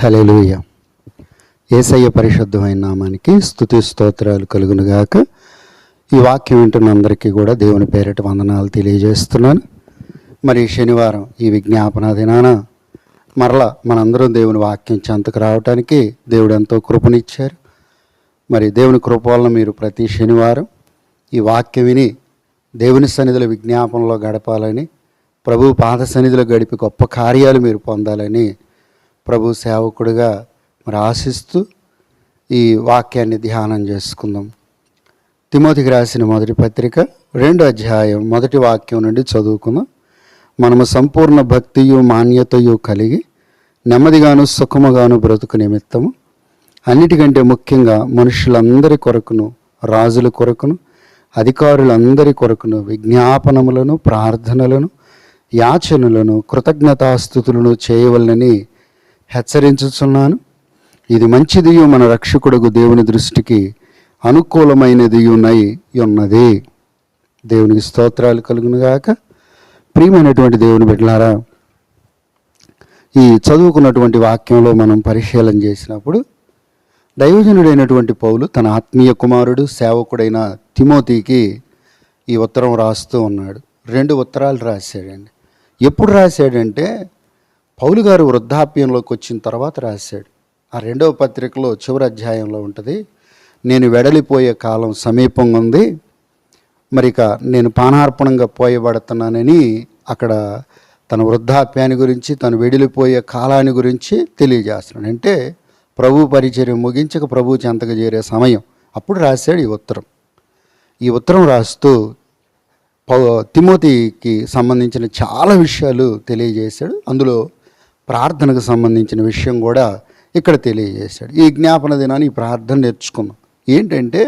Hallelujah ఏసయ్య పరిశుద్ధమైన నామానికి స్థుతి స్తోత్రాలు కలుగునుగాక. ఈ వాక్యం వింటున్న అందరికీ కూడా దేవుని పేరిట వందనాలు తెలియజేస్తున్నాను. మరి శనివారం ఈ విజ్ఞాపన దినాన మరలా మనందరం దేవుని వాక్యం చెంతకు రావటానికి దేవుడు ఎంతో కృపనిచ్చారు. మరి దేవుని కృప వలన మీరు ప్రతి శనివారం ఈ వాక్యం విని దేవుని సన్నిధిలో విజ్ఞాపనలో గడపాలని ప్రభు పాద సన్నిధిలో గడిపి గొప్ప కార్యాలు మీరు పొందాలని ప్రభు సేవకుడిగా మరి ఆశిస్తూ ఈ వాక్యాన్ని ధ్యానం చేసుకుందాం. తిమోతికి రాసిన మొదటి పత్రిక రెండు అధ్యాయం మొదటి వాక్యం నుండి చదువుకుందాం. మనము సంపూర్ణ భక్తియు మాన్యతయు కలిగి నెమ్మదిగాను సుఖముగాను బ్రతుకు నిమిత్తము. అన్నిటికంటే ముఖ్యంగా మనుషులందరి కొరకును రాజుల కొరకును అధికారులందరి కొరకును విజ్ఞాపనములను ప్రార్థనలను యాచనలను కృతజ్ఞతాస్థుతులను చేయవలనని హెచ్చరించుచున్నాను. ఇది మంచిదియు మన రక్షకుడుగు దేవుని దృష్టికి అనుకూలమైనదియునై ఉన్నది. దేవునికి స్తోత్రాలు కలుగునుగాక ప్రియమైనటువంటి దేవుని బిడ్డలారా ఈ చదువుకున్నటువంటి వాక్యంలో మనం పరిశీలన చేసినప్పుడు దైవజనుడైనటువంటి పౌలు తన ఆత్మీయ కుమారుడు సేవకుడైన తిమోతికి ఈ ఉత్తరం రాస్తూ ఉన్నాడు. రెండు ఉత్తరాలు రాశాడండి. ఎప్పుడు రాశాడంటే పౌలు గారు వృద్ధాప్యంలోకి వచ్చిన తర్వాత రాశాడు. ఆ రెండవ పత్రికలో చివరి అధ్యాయంలో ఉంటుంది నేను వెడలిపోయే కాలం సమీపంగా ఉంది మరి ఇక నేను పానార్పణంగా పోయబడుతున్నానని అక్కడ తన వృద్ధాప్యాన్ని గురించి తను వెడిలిపోయే కాలాన్ని గురించి తెలియజేస్తున్నాడు. అంటే ప్రభు పరిచర్య ముగించక ప్రభు చెంతకు చేరే సమయం. అప్పుడు రాశాడు ఈ ఉత్తరం. ఈ ఉత్తరం రాస్తూ పౌ తిమోతికి సంబంధించిన చాలా విషయాలు తెలియజేశాడు. అందులో ప్రార్థనకు సంబంధించిన విషయం కూడా ఇక్కడ తెలియజేశాడు. ఈ జ్ఞాపన దినాన్ని ఈ ప్రార్థన నేర్చుకున్నాం ఏంటంటే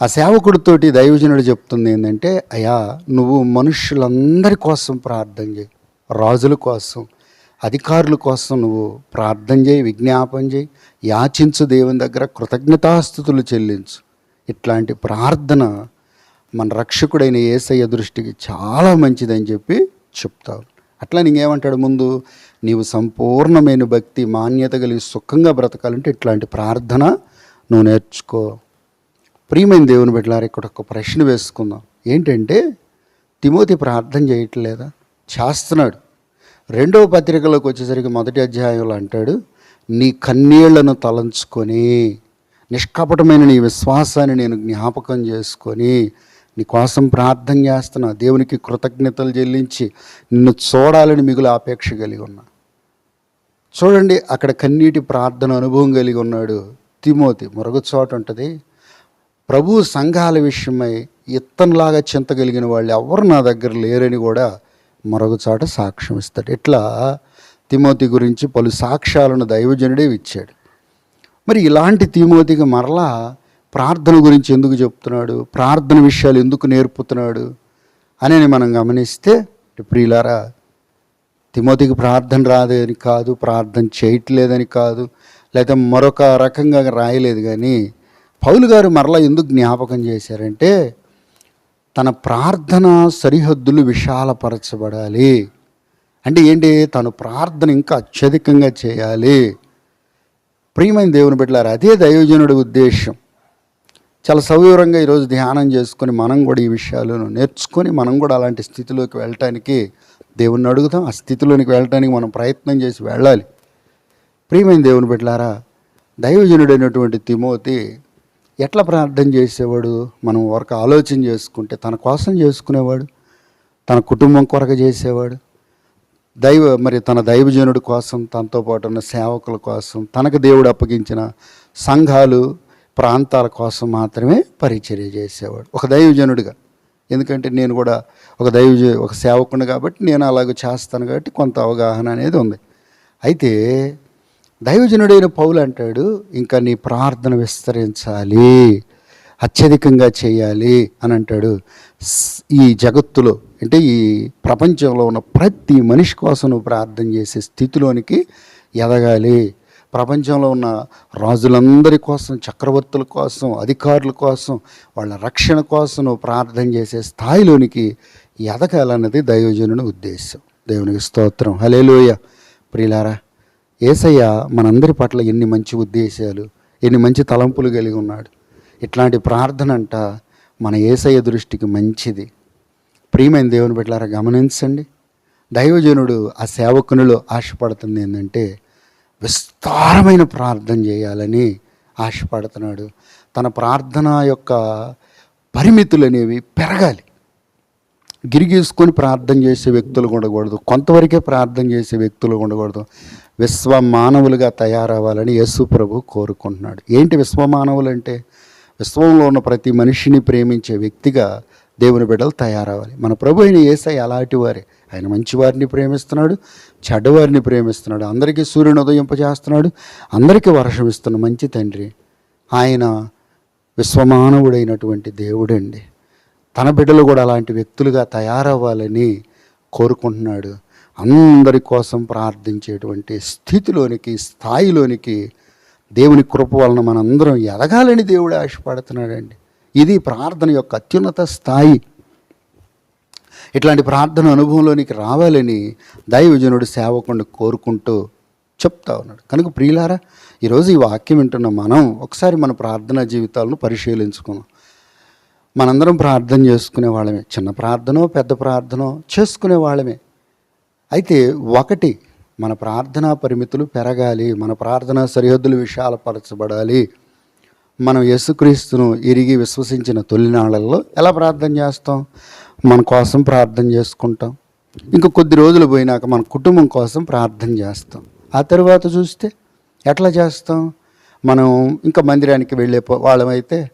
ఆ సేవకుడితోటి దైవజనుడు చెప్తుంది ఏంటంటే అయ్యా నువ్వు మనుషులందరి కోసం ప్రార్థన చేయి రాజుల కోసం అధికారుల కోసం నువ్వు ప్రార్థన చేయి విజ్ఞాపన చేయి యాచించు దేవుని దగ్గర కృతజ్ఞతాస్థుతులు చెల్లించు. ఇట్లాంటి ప్రార్థన మన రక్షకుడైన ఏసయ్య దృష్టికి చాలా మంచిదని చెప్పి చెప్తావు అట్లా నీకేమంటాడు ముందు నీవు సంపూర్ణమైన భక్తి మాన్యత కలిగి సుఖంగా బ్రతకాలంటే ఇట్లాంటి ప్రార్థన నువ్వు నేర్చుకో. ప్రియమైన దేవుని బిడ్డలారు ఇక్కడ ఒక ప్రశ్న వేసుకుందాం. ఏంటంటే తిమోతి ప్రార్థన చేయట్లేదా? చేస్తున్నాడు. రెండవ పత్రికలోకి వచ్చేసరికి మొదటి అధ్యాయంలో అంటాడు నీ కన్నీళ్ళను తలంచుకొని నిష్కపటమైన నీ విశ్వాసాన్ని నేను జ్ఞాపకం చేసుకొని నీ కోసం ప్రార్థన చేస్తున్నా. దేవునికి కృతజ్ఞతలు చెల్లించి నిన్ను చూడాలని మిగులు ఆపేక్ష కలిగి ఉన్నా. చూడండి అక్కడ కన్నీటి ప్రార్థన అనుభవం కలిగి ఉన్నాడు తిమోతి. మరొక చోట ఉంటుంది ప్రభు సంఘాల విషయమై ఇత్తనలాగా చింత కలిగిన వాళ్ళు ఎవరు నా దగ్గర లేరని కూడా మరొక చోట సాక్ష్యం ఇస్తాడు. ఇట్లా తిమోతి గురించి పలు సాక్ష్యాలను దైవజనుడే ఇచ్చాడు. మరి ఇలాంటి తిమోతికి మరలా ప్రార్థన గురించి ఎందుకు చెప్తున్నాడు? ప్రార్థన విషయాలు ఎందుకు నేర్పుతున్నాడు? అని మనం గమనిస్తే ప్రియులారా తిమోతికి ప్రార్థన రాదని కాదు ప్రార్థన చేయట్లేదని కాదు లేదా మరొక రకంగా రాయలేదు కానీ పౌలు గారు మరలా ఎందుకు జ్ఞాపకం చేశారంటే తన ప్రార్థన సరిహద్దులు విశాలపరచబడాలి. అంటే ఏంటి? తను ప్రార్థన ఇంకా అత్యధికంగా చేయాలి. ప్రియమైన దేవుని బిడ్డలారు అదే దైవజనుడి ఉద్దేశం. చాలా సవివరంగా ఈరోజు ధ్యానం చేసుకొని మనం కూడా ఈ విషయాలను నేర్చుకొని మనం కూడా అలాంటి స్థితిలోకి వెళ్ళటానికి దేవుణ్ణి అడుగుతాం ఆ స్థితిలోనికి వెళ్ళటానికి మనం ప్రయత్నం చేసి వెళ్ళాలి. ప్రియమైన దేవుని బిడ్డలారా దైవజనుడైనటువంటి తిమోతి ఎట్లా ప్రార్థన చేసేవాడు? మనం వరకు ఆలోచన చేసుకుంటే తన కోసం చేసుకునేవాడు? తన కుటుంబం కొరకు చేసేవాడు? దైవ మరి తన దైవజనుడి కోసం తనతో పాటు ఉన్న సేవకుల కోసం తనకు దేవుడు అప్పగించిన సంఘాలు ప్రాంతాల కోసం మాత్రమే పరిచర్య చేసేవాడు. ఒక దైవజనుడిగా. ఎందుకంటే నేను కూడా ఒక దైవజ ఒక సేవకుని కాబట్టి నేను అలాగ చేస్తాను కాబట్టి కొంత అవగాహన అనేది ఉంది. అయితే దైవజనుడైన పౌలు అంటాడు ఇంకా నీ ప్రార్థన విస్తరించాలి అత్యధికంగా చేయాలి అని అంటాడు. ఈ జగత్తులో అంటే ఈ ప్రపంచంలో ఉన్న ప్రతి మనిషి కోసం నువ్వు ప్రార్థన చేసే స్థితిలోనికి ఎదగాలి. ప్రపంచంలో ఉన్న రాజులందరి కోసం చక్రవర్తుల కోసం అధికారుల కోసం వాళ్ళ రక్షణ కోసం ప్రార్థన చేసే స్థాయిలోనికి ఎదగాలన్నది దైవజనుని ఉద్దేశం. దేవునికి స్తోత్రం. హలేలోయ ప్రియులారా ఏసయ్య మనందరి పట్ల ఎన్ని మంచి ఉద్దేశాలు ఎన్ని మంచి తలంపులు కలిగి ఉన్నాడు. ఇట్లాంటి ప్రార్థన అంట మన ఏసయ్య దృష్టికి మంచిది. ప్రియమైన దేవుని బిడ్డలారా గమనించండి. దైవజనుడు ఆ సేవకునిలో ఆశపడుతుంది ఏంటంటే విస్తారమైన ప్రార్థన చేయాలని ఆశపడుతున్నాడు. తన ప్రార్థన యొక్క పరిమితులు అనేవి పెరగాలి గిరిగీసుకొని ప్రార్థన చేసే వ్యక్తులు ఉండకూడదు. కొంతవరకే ప్రార్థన చేసే వ్యక్తులు ఉండకూడదు. విశ్వ మానవులుగా తయారవ్వాలని యేసు ప్రభు కోరుకుంటున్నాడు. ఏంటి విశ్వ మానవులు అంటే? విశ్వంలో ఉన్న ప్రతి మనిషిని ప్రేమించే వ్యక్తిగా దేవుని బిడ్డలు తయారవ్వాలి. మన ప్రభు అయిన ఏసై అలాంటి వారే. ఆయన మంచివారిని ప్రేమిస్తున్నాడు చెడ్డవారిని ప్రేమిస్తున్నాడు అందరికీ సూర్యుని ఉదయింపజేస్తున్నాడు అందరికీ వర్షం ఇస్తున్న మంచి తండ్రి. ఆయన విశ్వమానవుడైనటువంటి దేవుడండి. తన బిడ్డలు కూడా అలాంటి వ్యక్తులుగా తయారవ్వాలని కోరుకుంటున్నాడు. అందరి కోసం ప్రార్థించేటువంటి స్థితిలోనికి స్థాయిలోనికి దేవుని కృప వలన మనందరం ఎదగాలని దేవుడు ఆశపడుతున్నాడండి. ఇది ప్రార్థన యొక్క అత్యున్నత స్థాయి. ఇట్లాంటి ప్రార్థన అనుభవంలోనికి రావాలని దైవజనుడు సేవకుండా కోరుకుంటూ చెప్తా ఉన్నాడు. కనుక ప్రియులారా ఈరోజు ఈ వాక్యం వింటున్న మనం ఒకసారి మన ప్రార్థనా జీవితాలను పరిశీలించుకున్నాం మనందరం ప్రార్థన చేసుకునే వాళ్ళమే. చిన్న ప్రార్థనో పెద్ద ప్రార్థనో చేసుకునే వాళ్ళమే. అయితే ఒకటి మన ప్రార్థనా పరిమితులు పెరగాలి మన ప్రార్థనా సరిహద్దులు విశాలపరచబడాలి. మనం యేసుక్రీస్తును ఇరిగి విశ్వసించిన తొలినాళ్ళల్లో ఎలా ప్రార్థన చేస్తాం? మన కోసం ప్రార్థన చేసుకుంటాం. ఇంకా కొద్ది రోజులు పోయినాక మన కుటుంబం కోసం ప్రార్థన చేస్తాం. ఆ తర్వాత చూస్తే ఎట్లా చేస్తాం? మనం ఇంకా మందిరానికి వెళ్ళే వాళ్ళమైతే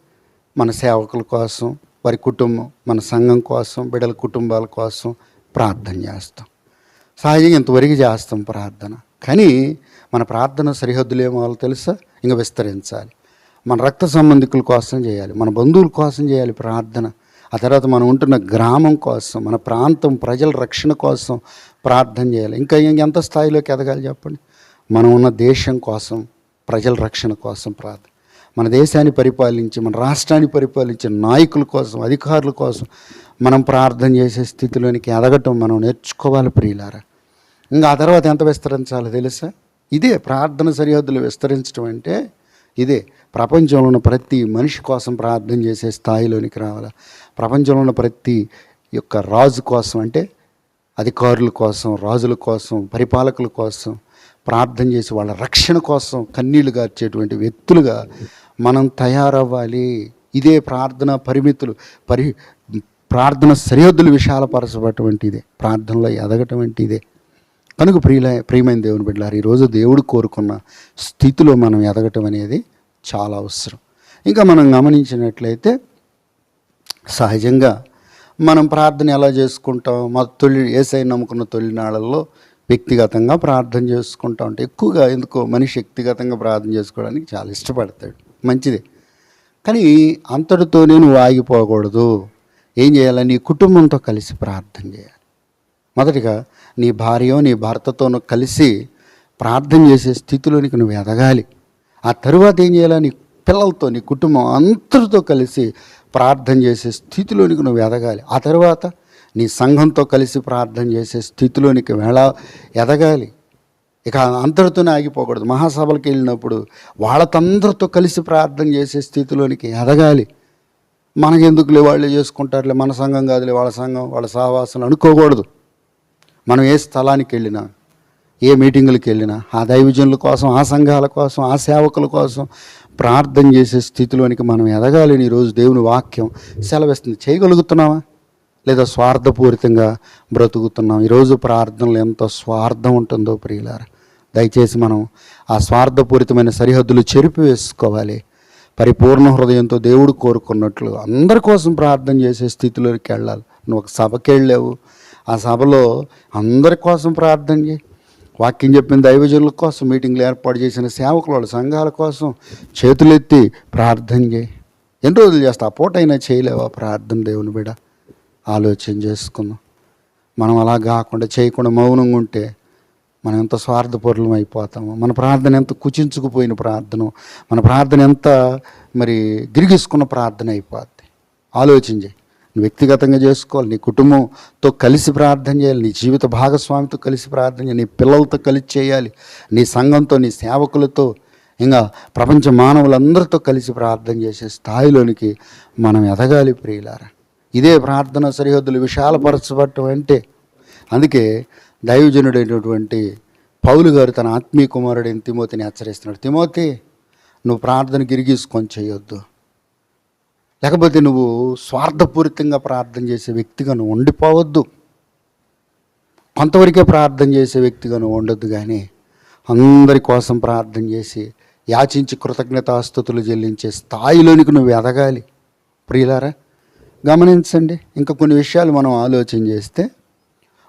మన సేవకుల కోసం వారి కుటుంబం మన సంఘం కోసం బిడ్డల కుటుంబాల కోసం ప్రార్థన చేస్తాం. సహజంగా ఇంతవరకు చేస్తాం ప్రార్థన. కానీ మన ప్రార్థన సరిహద్దులు ఏమో తెలుసా? ఇంకా విస్తరించాలి. మన రక్త సంబంధికుల కోసం చేయాలి. మన బంధువుల కోసం చేయాలి ప్రార్థన. ఆ తర్వాత మనం ఉంటున్న గ్రామం కోసం మన ప్రాంతం ప్రజల రక్షణ కోసం ప్రార్థన చేయాలి. ఇంకా ఎంత స్థాయిలోకి ఎదగాలి చెప్పండి? మనం ఉన్న దేశం కోసం ప్రజల రక్షణ కోసం ప్రార్థన మన దేశాన్ని పరిపాలించి మన రాష్ట్రాన్ని పరిపాలించే నాయకుల కోసం అధికారుల కోసం మనం ప్రార్థన చేసే స్థితిలోనికి ఎదగటం మనం నేర్చుకోవాలి ప్రియులారా. ఇంకా ఆ తర్వాత ఎంత విస్తరించాలో తెలుసా? ఇదే ప్రార్థన సరిహద్దులు విస్తరించడం అంటే ఇదే ప్రపంచంలో ఉన్న ప్రతి మనిషి కోసం ప్రార్థన చేసే స్థాయిలోనికి రావాలి? ప్రపంచంలో ఉన్న ప్రతి యొక్క రాజు కోసం అంటే అధికారుల కోసం రాజుల కోసం పరిపాలకుల కోసం ప్రార్థన చేసి వాళ్ళ రక్షణ కోసం కన్నీళ్ళు గార్చేటువంటి వ్యక్తులుగా మనం తయారవ్వాలి. ఇదే ప్రార్థన పరిమితులు పరి ప్రార్థన సరిహద్దులు విశాలపరచబటువంటి ఇదే ప్రార్థనలో ఎదగటం అంటే ఇదే కనుక ప్రియుల ప్రియమైన దేవుని బిడ్డలారు ఈరోజు దేవుడు కోరుకున్న స్థితిలో మనం ఎదగటం అనేది చాలా అవసరం. ఇంకా మనం గమనించినట్లయితే సహజంగా మనం ప్రార్థన ఎలా చేసుకుంటాం? మా తొలి ఏసై నమ్ముకున్న తొలినాళ్ళల్లో వ్యక్తిగతంగా ప్రార్థన చేసుకుంటా ఉంటే ఎక్కువగా ఎందుకో మనిషి వ్యక్తిగతంగా ప్రార్థన చేసుకోవడానికి చాలా ఇష్టపడతాడు. మంచిదే. కానీ అంతటితో నేను ఆగిపోకూడదు. ఏం చేయాలని కుటుంబంతో కలిసి ప్రార్థన చేయాలి. మొదటిగా నీ భార్యో నీ భర్తతోనూ కలిసి ప్రార్థన చేసే స్థితిలోనికి నువ్వు ఎదగాలి. ఆ తరువాత ఏం చేయాలి? నీ పిల్లలతో నీ కుటుంబం అందరితో కలిసి ప్రార్థన చేసే స్థితిలోనికి నువ్వు ఎదగాలి. ఆ తర్వాత నీ సంఘంతో కలిసి ప్రార్థన చేసే స్థితిలోనికి వెళ్ళ ఎదగాలి. ఇక అందరితోనే ఆగిపోకూడదు. మహాసభలకు వెళ్ళినప్పుడు వాళ్ళతందరితో కలిసి ప్రార్థన చేసే స్థితిలోనికి ఎదగాలి. మనకెందుకులే వాళ్ళే చేసుకుంటారులే? మన సంఘం కాదులే? వాళ్ళ సంఘం వాళ్ళ సహవాసం అనుకోకూడదు. మనం ఏ స్థలానికి వెళ్ళినా ఏ మీటింగులకు వెళ్ళినా ఆ దైవజనుల కోసం ఆ సంఘాల కోసం ఆ సేవకుల కోసం ప్రార్థన చేసే స్థితిలోనికి మనం ఎదగాలని ఈరోజు దేవుని వాక్యం సెలవిస్తుంది. చేయగలుగుతున్నావా? లేదా స్వార్థపూరితంగా బ్రతుకుతున్నాం? ఈరోజు ప్రార్థనలు ఎంత స్వార్థం ఉంటుందో ప్రియులారా దయచేసి మనం ఆ స్వార్థపూరితమైన సరిహద్దులు చెరిపి వేసుకోవాలి పరిపూర్ణ హృదయంతో దేవుడు కోరుకున్నట్లు అందరి కోసం ప్రార్థన చేసే స్థితిలోకి వెళ్ళాలి. నువ్వు ఒక సభకి వెళ్ళావు ఆ సభలో అందరి కోసం ప్రార్థన చేయి. వాక్యం చెప్పిన దైవజనుల కోసం మీటింగ్లు ఏర్పాటు చేసిన సేవకుల వాళ్ళ సంఘాల కోసం చేతులెత్తి ప్రార్థన చేయి. ఎన్ని రోజులు చేస్తా? పూటైనా చేయలేవా ప్రార్థన దేవుని బిడ? ఆలోచన చేసుకుందాం. మనం అలా కాకుండా చేయకుండా మౌనంగా ఉంటే మనం ఎంత స్వార్థపరులం అయిపోతామో మన ప్రార్థన ఎంత కుచించుకుపోయిన ప్రార్థన మన ప్రార్థన ఎంత మరి గిరిగిసుకున్న ప్రార్థన అయిపోద్ది. ఆలోచించే నువ్వు వ్యక్తిగతంగా చేసుకోవాలి నీ కుటుంబంతో కలిసి ప్రార్థన చేయాలి నీ జీవిత భాగస్వామితో కలిసి ప్రార్థన చేయాలి నీ పిల్లలతో కలిసి చేయాలి నీ సంఘంతో నీ సేవకులతో ఇంకా ప్రపంచ మానవులందరితో కలిసి ప్రార్థన చేసే స్థాయిలోనికి మనం ఎదగాలి ప్రియులారా. ఇదే ప్రార్థన సరిహద్దులు విశాలపరచబడటం అంటే అందుకే దైవజనుడైనటువంటి పౌలు గారు తన ఆత్మీయ కుమారుడైన తిమోతిని హెచ్చరిస్తున్నాడు తిమోతి నువ్వు ప్రార్థన గిరిగీసుకొని చేయొద్దు. లేకపోతే నువ్వు స్వార్థపూరితంగా ప్రార్థన చేసే వ్యక్తిగా నువ్వు ఉండిపోవద్దు. కొంతవరకే ప్రార్థన చేసే వ్యక్తిగా నువ్వు ఉండొద్దు కానీ అందరి కోసం ప్రార్థన చేసి యాచించి కృతజ్ఞతాస్థుతులు చెల్లించే స్థాయిలోనికి నువ్వు ఎదగాలి. ప్రియులారా గమనించండి. ఇంకా కొన్ని విషయాలు మనం ఆలోచన చేస్తే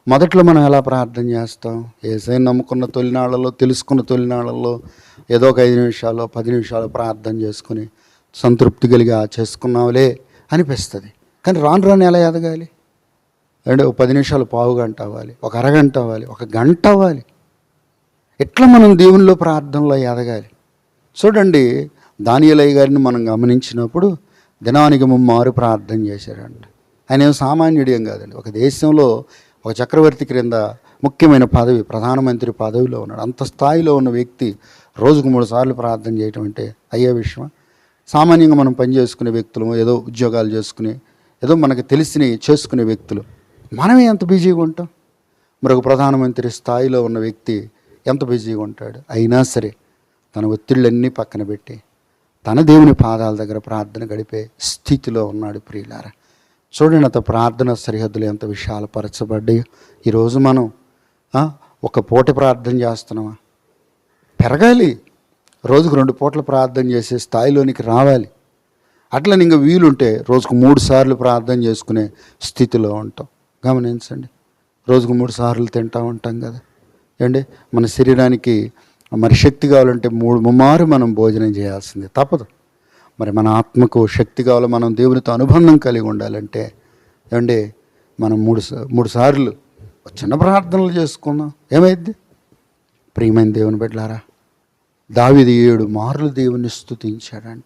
మొదట్లో మనం ఎలా ప్రార్థన చేస్తాం? ఏసై నమ్ముకున్న తొలినాళ్ళలో తెలుసుకున్న తొలినాళ్ళలో ఏదో ఒక ఐదు నిమిషాలు పది నిమిషాలు ప్రార్థన చేసుకుని సంతృప్తిగలిగా చేసుకున్నావులే అనిపిస్తుంది. కానీ రాను రాను ఎలా ఎదగాలి? అంటే ఒక పది నిమిషాలు పావు గంట అవ్వాలి ఒక అరగంట అవ్వాలి ఒక గంట అవ్వాలి. ఎట్లా మనం దేవునిలో ప్రార్థనలో ఎదగాలి? చూడండి దానియలయ్య గారిని మనం గమనించినప్పుడు దినానికి ముమ్మారు ప్రార్థన చేశాడంట ఆయన ఏం సామాన్యుడు కాదండి. ఒక దేశంలో ఒక చక్రవర్తి క్రింద ముఖ్యమైన పదవి ప్రధానమంత్రి పదవిలో ఉన్నాడు. అంత స్థాయిలో ఉన్న వ్యక్తి రోజుకు మూడు సార్లు ప్రార్థన చేయటం అంటే అయ్యే విషయం సామాన్యంగా మనం పని చేసుకునే వ్యక్తులు ఏదో ఉద్యోగాలు చేసుకుని ఏదో మనకు తెలిసినవి చేసుకునే వ్యక్తులు మనమే ఎంత బిజీగా ఉంటాం? మరొక ప్రధానమంత్రి స్థాయిలో ఉన్న వ్యక్తి ఎంత బిజీగా ఉంటాడు? అయినా సరే తన ఒత్తిళ్ళన్నీ పక్కన పెట్టి తన దేవుని పాదాల దగ్గర ప్రార్థన గడిపే స్థితిలో ఉన్నాడు ప్రియులార. చూడండి అత ప్రార్థన సరిహద్దులు ఎంత విశాలపరచబడ్డాయో. ఈరోజు మనం ఒక పూట ప్రార్థన చేస్తున్నామా? పెరగాలి. రోజుకు రెండు పూటలు ప్రార్థన చేసే స్థాయిలోనికి రావాలి. అట్లా ఇంకా వీలుంటే రోజుకు మూడు సార్లు ప్రార్థన చేసుకునే స్థితిలో ఉంటాం. గమనించండి. రోజుకు మూడు సార్లు తింటూ ఉంటాం కదా. ఏండి మన శరీరానికి మరి శక్తి కావాలంటే మూడు ముమ్మారు మనం భోజనం చేయాల్సిందే. తప్పదు. మరి మన ఆత్మకు శక్తి కావాలి మనం దేవునితో అనుబంధం కలిగి ఉండాలంటే ఏమండి మనం మూడు మూడు సార్లు చిన్న ప్రార్థనలు చేసుకుందాం. ఏమైద్ది? ప్రియమైన దేవుని బిడ్డలారా దావిది ఏడు మార్లు దేవుని స్థుతించాడంట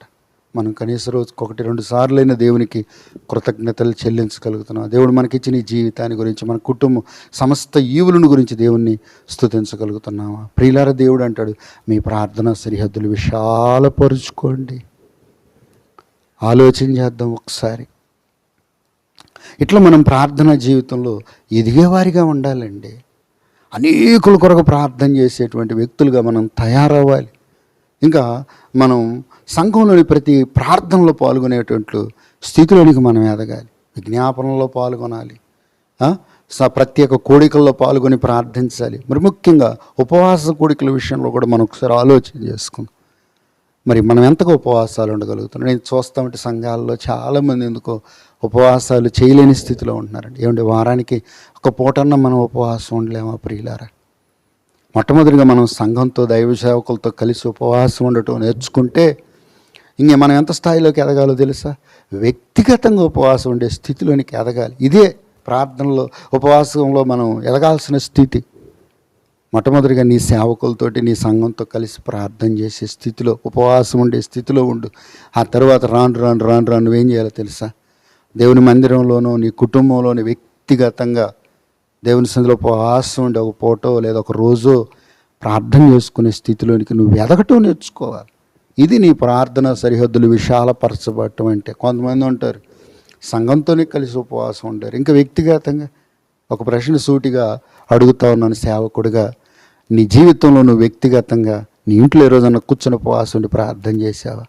మనం కనీస రోజుకి ఒకటి రెండు సార్లైన దేవునికి కృతజ్ఞతలు చెల్లించగలుగుతున్నాం. దేవుడు మనకిచ్చిన ఈ జీవితాన్ని గురించి మన కుటుంబం సమస్త ఈవులను గురించి దేవుణ్ణి స్థుతించగలుగుతున్నామా ప్రియులార దేవుడు అంటాడు మీ ప్రార్థన సరిహద్దులు విశాలపరుచుకోండి. ఆలోచన చేద్దాం ఒకసారి. ఇట్లా మనం ప్రార్థన జీవితంలో ఎదిగేవారిగా ఉండాలండి. అనేకుల కొరకు ప్రార్థన చేసేటువంటి వ్యక్తులుగా మనం తయారవ్వాలి. ఇంకా మనం సంఘంలోని ప్రతి ప్రార్థనలో పాల్గొనేటువంటి స్థితిలోనికి మనం ఎదగాలి. విజ్ఞాపనలో పాల్గొనాలి. స- ప్రత్యేక కోడికల్లో పాల్గొని ప్రార్థించాలి. మరి ముఖ్యంగా ఉపవాస కోడికల విషయంలో కూడా మనం ఒకసారి ఆలోచన చేసుకుందాం. మరి మనం ఎంతగా ఉపవాసాలు ఉండగలుగుతున్నాం? నేను చూస్తామంటే సంఘాల్లో చాలామంది ఎందుకో ఉపవాసాలు చేయలేని స్థితిలో ఉంటున్నారండి. ఏమంటే వారానికి ఒక పూటన్న మనం ఉపవాసం ఉండలేమా ప్రియులారా? మొట్టమొదటిగా మనం సంఘంతో దైవ సేవకులతో కలిసి ఉపవాసం ఉండటం నేర్చుకుంటే ఇంక మనం ఎంత స్థాయిలోకి ఎదగాలో తెలుసా? వ్యక్తిగతంగా ఉపవాసం ఉండే స్థితిలోనికి ఎదగాలి. ఇదే ప్రార్థనలో ఉపవాసంలో మనం ఎదగాల్సిన స్థితి. మొట్టమొదటిగా నీ సేవకులతోటి నీ సంఘంతో కలిసి ప్రార్థన చేసే స్థితిలో ఉపవాసం ఉండే స్థితిలో ఉండు. ఆ తర్వాత రాను రాను రాను రాను నువ్వేం చేయాలో తెలుసా? దేవుని మందిరంలోనూ నీ కుటుంబంలోని వ్యక్తిగతంగా దేవుని సందులో ఉపవాసం ఉండే ఒక పూటో లేదా ఒక రోజు ప్రార్థన చేసుకునే స్థితిలోనికి నువ్వు ఎదగటం నేర్చుకోవాలి. ఇది నీ ప్రార్థన సరిహద్దులు విశాలపరచబడటం అంటే. కొంతమంది ఉంటారు సంఘంతోనే కలిసి ఉపవాసం ఉంటారు. ఇంకా వ్యక్తిగతంగా ఒక ప్రశ్న సూటిగా అడుగుతా ఉన్నాను సేవకుడిగా. నీ జీవితంలో నువ్వు వ్యక్తిగతంగా నీ ఇంట్లో ఏ రోజన్నా కూర్చొని ఉపవాసం ఉండి ప్రార్థన చేసావా?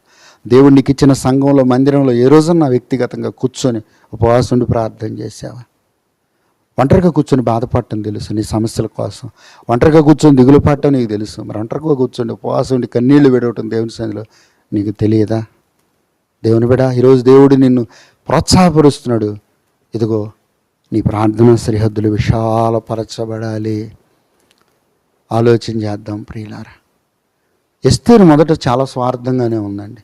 దేవుడు నీకు ఇచ్చిన సంఘంలో మందిరంలో ఏ నా వ్యక్తిగతంగా కూర్చొని ఉపవాసం ఉండి ప్రార్థన చేసావా? ఒంటరిగా కూర్చొని బాధపడటం తెలుసు నీ సమస్యల కోసం. ఒంటరిగా కూర్చొని దిగులు పడటం నీకు తెలుసు. మరి ఒంటరిగా కూర్చొని ఉపవాసం ఉండి కన్నీళ్ళు విడవటం దేవుని సన్నిధిలో నీకు తెలియదా? దేవుని బిడ ఈరోజు దేవుడు నిన్ను ప్రోత్సాహపరుస్తున్నాడు. ఇదిగో నీ ప్రార్థన సరిహద్దులు విశాలపరచబడాలి. ఆలోచన చేద్దాం ప్రియులారా. ఎస్తేరు మొదట చాలా స్వార్థంగానే ఉందండి.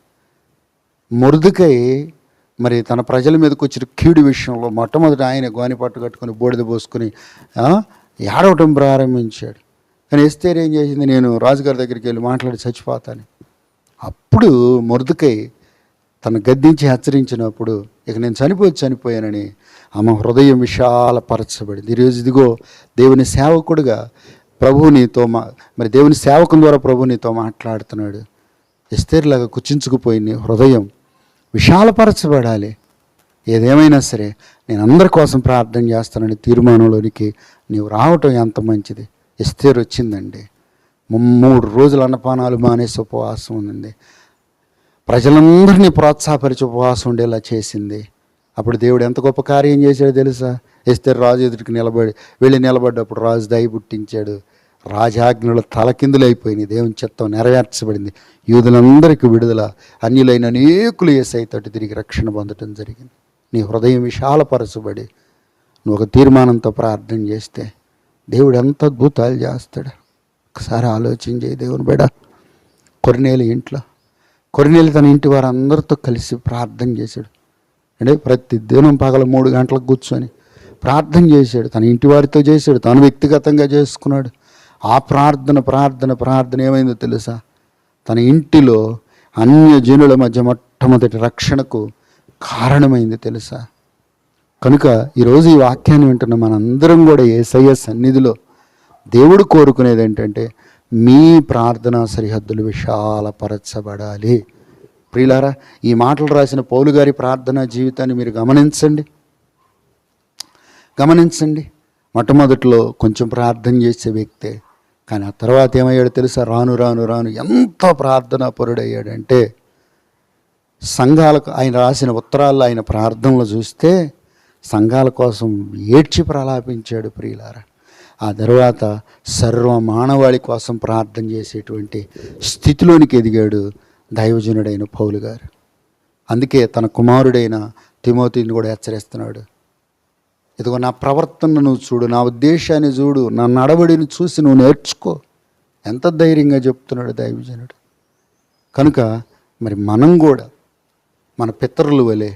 మురుదుకై మరి తన ప్రజల మీదకి వచ్చిన కీడు విషయంలో మొట్టమొదట ఆయన గోని పట్టు కట్టుకొని బూడిద పోసుకొని ఏడవటం ప్రారంభించాడు. కానీ ఎస్తేరు ఏం చేసింది? నేను రాజుగారి దగ్గరికి వెళ్ళి మాట్లాడి చచ్చిపోతాను. అప్పుడు మురుదుకై తను గద్దించి హెచ్చరించినప్పుడు ఇక నేను చనిపోయి చనిపోయానని ఆమె హృదయం విశాలపరచబడింది. ఈరోజు ఇదిగో దేవుని సేవకుడుగా ప్రభువు నీతో మా మరి దేవుని సేవకం ద్వారా ప్రభునితో మాట్లాడుతున్నాడు. ఎస్తేర్లాగా కుచించుకుపోయి హృదయం విశాలపరచబడాలి. ఏదేమైనా సరే నేను అందరి కోసం ప్రార్థన చేస్తానని తీర్మానంలోనికి నీవు రావటం ఎంత మంచిది? ఎస్తేరు వచ్చిందండి. మూడు రోజులు అన్నపానాలు మానేసి ఉపవాసం ఉందండి. ప్రజలందరినీ ప్రోత్సాహపరిచి ఉపవాసం ఉండేలా చేసింది. అప్పుడు దేవుడు ఎంత గొప్ప కార్యం చేశాడో తెలుసా? ఎస్తేరు రాజు ఎదుటికి నిలబడి వెళ్ళి నిలబడ్డప్పుడు రాజు దయ పుట్టించాడు. రాజాజ్ఞలు తలకిందులైపోయినాయి. దేవుని చిత్తం నెరవేర్చబడింది. యూదులందరికీ విడుదల అన్యులైన అనేకులు ఏసైతోటి తిరిగి రక్షణ పొందటం జరిగింది. నీ హృదయం విశాలపరచబడి నువ్వు ఒక తీర్మానంతో ప్రార్థన చేస్తే దేవుడు ఎంత అద్భుతాలు చేస్తాడు. ఒకసారి ఆలోచన చేయి దేవుని బిడ కొరినేలు ఇంట్లో కొరినేలు తన ఇంటి వారందరితో కలిసి ప్రార్థన చేశాడు. అంటే ప్రతి దినం పగల మూడు గంటలకు కూర్చొని ప్రార్థన చేశాడు. తన ఇంటి వారితో చేశాడు. తను వ్యక్తిగతంగా చేసుకున్నాడు. ఆ ప్రార్థన ప్రార్థన ప్రార్థన ఏమైందో తెలుసా? తన ఇంటిలో అన్యజనుల మధ్య మొట్టమొదటి రక్షణకు కారణమైంది తెలుసా? కనుక ఈరోజు ఈ వాక్యాన్ని వింటున్న మనందరం కూడా ఏసయ్య సన్నిధిలో దేవుడు కోరుకునేది ఏంటంటే మీ ప్రార్థనా సరిహద్దులు విశాలపరచబడాలి. ప్రియులారా ఈ మాటలు రాసిన పౌలు గారి ప్రార్థనా జీవితాన్ని మీరు గమనించండి. గమనించండి. మొట్టమొదట్లో కొంచెం ప్రార్థన చేసే వ్యక్తే కానీ ఆ తర్వాత ఏమయ్యాడో తెలుసా? రాను రాను రాను ఎంత ప్రార్థనా పరుడయ్యాడంటే సంఘాలకు ఆయన రాసిన ఉత్తరాల్లో ఆయన ప్రార్థనలు చూస్తే సంఘాల కోసం ఏడ్చి ప్రలాపించాడు ప్రియులారా. ఆ తర్వాత సర్వ మానవాళి కోసం ప్రార్థన చేసేటువంటి స్థితిలోనికి ఎదిగాడు దైవజనుడైన పౌలు గారు. అందుకే తన కుమారుడైన తిమోతిని కూడా హెచ్చరిస్తున్నాడు. ఇదిగో నా ప్రవర్తనను చూడు నా ఉద్దేశాన్ని చూడు నా నడవడిని చూసి నువ్వు నేర్చుకో. ఎంత ధైర్యంగా చెప్తున్నాడు దైవజనుడు. కనుక మరి మనం కూడా మన పితరుల వలె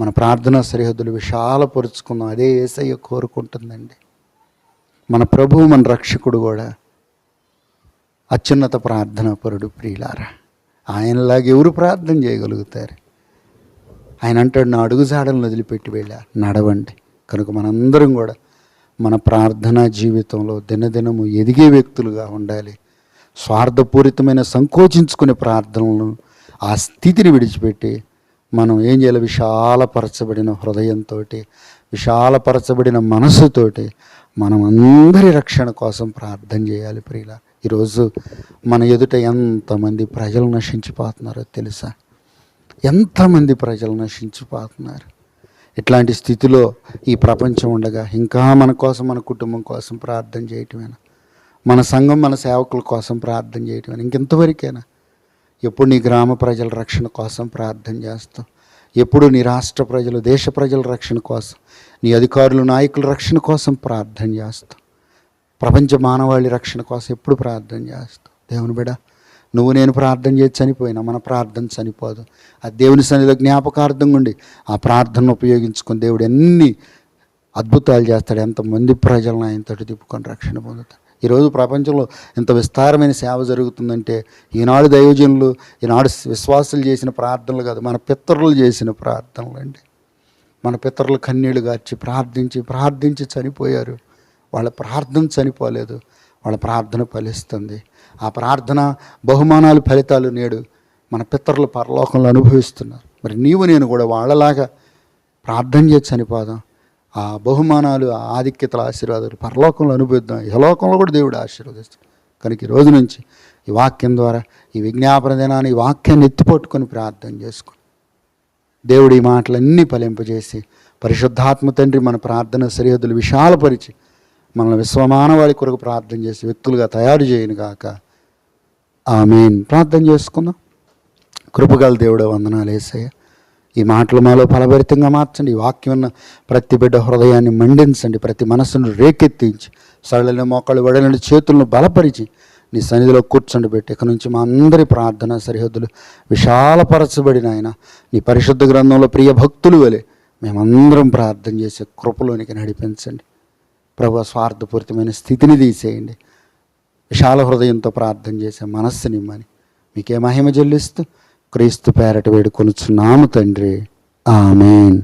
మన ప్రార్థనా సరిహద్దులు విశాలపరుచుకుందాం. అదే ఏసయ్య కోరుకుంటుందండి. మన ప్రభువు మన రక్షకుడు కూడా అత్యున్నత ప్రార్థనా పరుడు ప్రియులారా. ఆయనలాగా ఎవరు ప్రార్థన చేయగలుగుతారు? ఆయన అంటాడు నా అడుగుజాడలను వదిలిపెట్టి వెళ్ళా నడవండి. కనుక మనందరం కూడా మన ప్రార్థనా జీవితంలో దినదినము ఎదిగే వ్యక్తులుగా ఉండాలి. స్వార్థపూరితమైన సంకోచించుకునే ప్రార్థనలను ఆ స్థితిని విడిచిపెట్టి మనం ఏం చేయాలి? విశాలపరచబడిన హృదయంతో విశాలపరచబడిన మనసుతోటి మనం అందరి రక్షణ కోసం ప్రార్థన చేయాలి ప్రియుల. ఈరోజు మన ఎదుట ఎంతమంది ప్రజలు నశించిపోతున్నారో తెలుసా? ఎంతమంది ప్రజలు నశించిపోతున్నారు? ఇట్లాంటి స్థితిలో ఈ ప్రపంచం ఉండగా ఇంకా మన కోసం మన కుటుంబం కోసం ప్రార్థన చేయటమేనా? మన సంఘం మన సేవకుల కోసం ప్రార్థన చేయటమేనా? ఇంకెంతవరకేనా ఎప్పుడు నీ గ్రామ ప్రజల రక్షణ కోసం ప్రార్థన చేస్తావు ఎప్పుడు నీ రాష్ట్ర ప్రజలు దేశ ప్రజల రక్షణ కోసం నీ అధికారులు నాయకుల రక్షణ కోసం ప్రార్థన చేస్తావు ప్రపంచ మానవాళి రక్షణ కోసం ఎప్పుడు ప్రార్థన చేస్తావు దేవుని బిడా నువ్వు నేను ప్రార్థన చేసి చనిపోయినా మన ప్రార్థన చనిపోదు. ఆ దేవుని సన్నిధిలో జ్ఞాపకార్థంగా ఉండి ఆ ప్రార్థనను ఉపయోగించుకుని దేవుడు ఎన్ని అద్భుతాలు చేస్తాడు ఎంతమంది ప్రజలను ఆయన తోటి తిప్పుకొని రక్షణ పొందుతాడు. ఈరోజు ప్రపంచంలో ఇంత విస్తారమైన సేవ జరుగుతుందంటే ఈనాడు దైవజనులు ఈనాడు విశ్వాసులు చేసిన ప్రార్థనలు కాదు మన పితరులు చేసిన ప్రార్థనలు అండి. మన పితరులు కన్నీళ్ళు గార్చి ప్రార్థించి ప్రార్థించి చనిపోయారు. వాళ్ళ ప్రార్థన చనిపోలేదు. వాళ్ళ ప్రార్థన ఫలిస్తుంది. ఆ ప్రార్థన బహుమానాలు ఫలితాలు నేడు మన పితరులు పరలోకంలో అనుభవిస్తున్నారు. మరి నీవు నేను కూడా వాళ్ళలాగా ప్రార్థన చేసి చనిపోదాం ఆ బహుమానాలు ఆ ఆధిక్యతల ఆశీర్వాదాలు పరలోకంలో అనుభవిద్దాం. యలోకంలో కూడా దేవుడు ఆశీర్వదిస్తాడు. కనుక ఈ రోజు నుంచి ఈ వాక్యం ద్వారా ఈ విజ్ఞాపన దినాన్ని ఈ వాక్యాన్ని ఎత్తిపట్టుకొని ప్రార్థన చేసుకో దేవుడు ఈ మాటలన్నీ ఫలింపజేసి పరిశుద్ధాత్మ తండ్రి మన ప్రార్థన సరిహద్దులు విశాలపరిచి మనల్ని విశ్వమానవాడి కొరకు ప్రార్థన చేసి వ్యక్తులుగా తయారు చేయను కాక ఆమెన్. ప్రార్థన చేసుకుందాం. కృపగల దేవుడు వందనాలు వేసాయ ఈ మాటలు మాలో ఫలభరితంగా మార్చండి. ఈ వాక్యం ఉన్న ప్రతి బిడ్డ హృదయాన్ని మండించండి. ప్రతి మనసును రేకెత్తించి సడలిన మోకాళ్ళు వడలని చేతులను బలపరిచి నీ సన్నిధిలో కూర్చొని పెట్టి ఇక నుంచి మా అందరి ప్రార్థన సరిహద్దులు విశాలపరచబడిన ఆయన నీ పరిశుద్ధ గ్రంథంలో ప్రియ భక్తులు వలె మేమందరం ప్రార్థన చేసే కృపలోనికి నడిపించండి. ప్రభు స్వార్థపూరితమైన స్థితిని తీసేయండి. విశాల హృదయంతో ప్రార్థన చేసే మనస్సునిమ్మని మీకే మహిమ చెల్లిస్తూ క్రీస్తు పేరట వేడుకొనుచున్నాము తండ్రి. ఆమెన్.